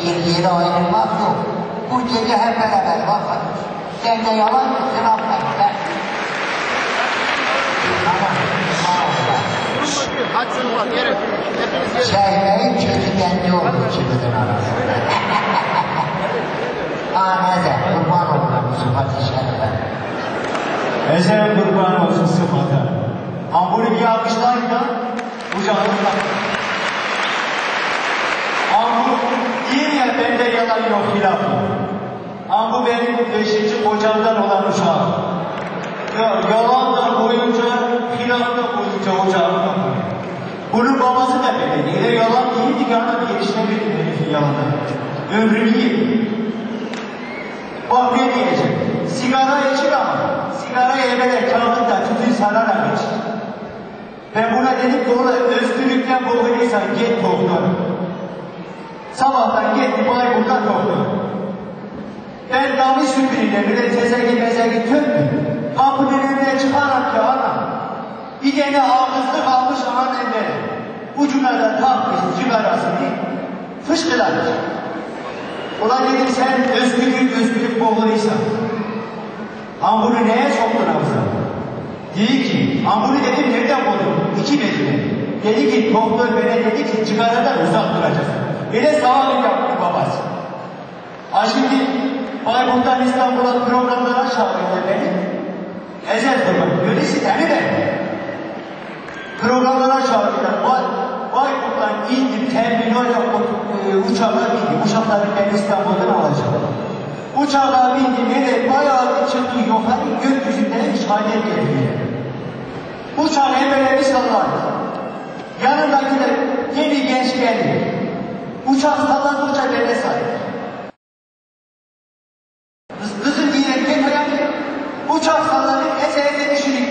bir yere ayrılmak yok. Bu gece hep beraber bakın. Sen de yalan. Tamam. Sağ ol. Hadsiniz var. Gelin. Hepiniz gelin. Çaylayın çünkü kendi oldu ikimizin arasında. Neyse kurban olurum sıfatı şerife. Ezel kurban olsun sıfata. Ambulü bir alkışlayın da kucağınızda. Ambu bende yalan yok hilaf yok. Ambu benim beşinci kocamdan olan uşağım. Ya, yalan da boyunca, hilaf da boyunca ocağımda koyuyor. Bunun babası da böyle. Yine yalan değildi ki adam gelişemedi herifin yalanı. Ömrünü yedi. Bak ne diyecek? Sigara içir ama sigara yemede kağıtta tütün sararak içir. Ben buna dedim ki ona özgürlükten boğuluysan git doktor. Sabahtan git Bayburt'a doktor. Ben damı süpürüyle bile tezegi mezegi tökmüyorum. Kapının önüne çıkarak ana. Bir tane ağızlık almış aman elleri. Ucuna da takmış sigarasını fışkılamış. Ulan dedim sen özgürlük özgürlük boğuluysan. Ambulu neye soktun ağzına? Dedi ki, ambulu dedim nereden buldun? İki metre. Dedi ki, doktor bana dedi ki, cigaradan uzak duracaksın. Beni sağlık yaptı babası. Ha şimdi, Bayburt'tan İstanbul'a programlara çağırıyorlar beni. Ezel kurban, öylesi değil mi? Programlara çağırıyorlar. Bay, Bayburt'tan indim, terminal e, uçağa bindim. Uçakları ben İstanbul'dan alacağım. Uçağa bindim, evet bayağı bir çıktı yukarı, gökyüzünden şahane geldi. Uçağın bir sallandı. Yanındaki de yeni genç geldi. Sallandıkça beni saydı. Kız, kızım diye tekrar uçak sallanıp eserine düşürük.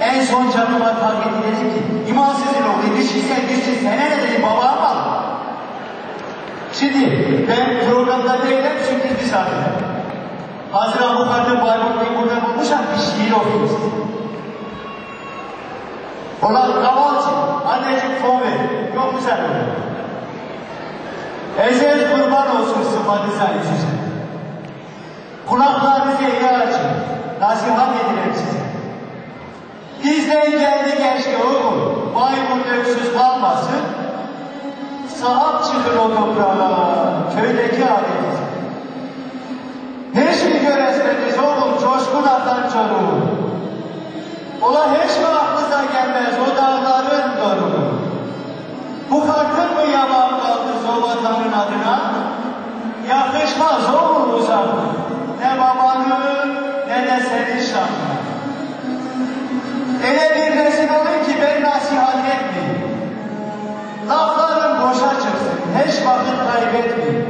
En son canıma takip dedim ki, imansızın oğlu, düşürsen düşsün, sana ne dedim, babam al. Şimdi ben programda değilim çünkü zaten. Hazır avukatı Bayburt'u burada bulmuşam bir şiir size. Ulan kavalcı, anneciğim fon ver. Yok mu sen öyle? Ezel kurban olsun sıfatı sayıcısı. Kulaklarınızı iyi açın. Nasihat edilir size. Bizden geldi geçti oğlum. Bayburt öksüz kalmasın. Sahap çıkın o toprağa, köydeki adetiz. Hiç mi göresmediniz oğlum coşkun atan çoruğu? Ola hiç mi aklınıza gelmez o dağların doruğu? Zobatanın adına? Yakışmaz oğlum uzak. Ne babanın ne de senin şanına. Ele bir resim olun ki ben nasihat etmeyeyim. Lafların boşa çıksın. Hiç vakit kaybetmeyin.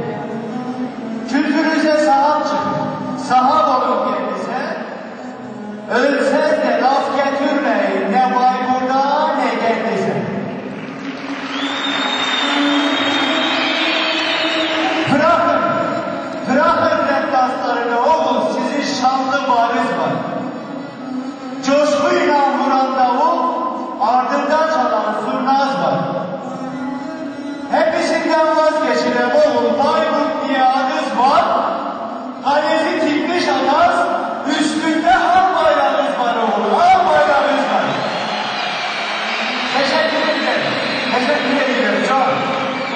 Kültürünüze sahip çıkın. Sahap olun kendinize. Ölsez de laf getirmeyin.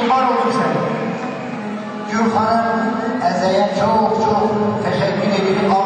اینها رو می‌زنیم جور خانم از این چوق چوق تشکیل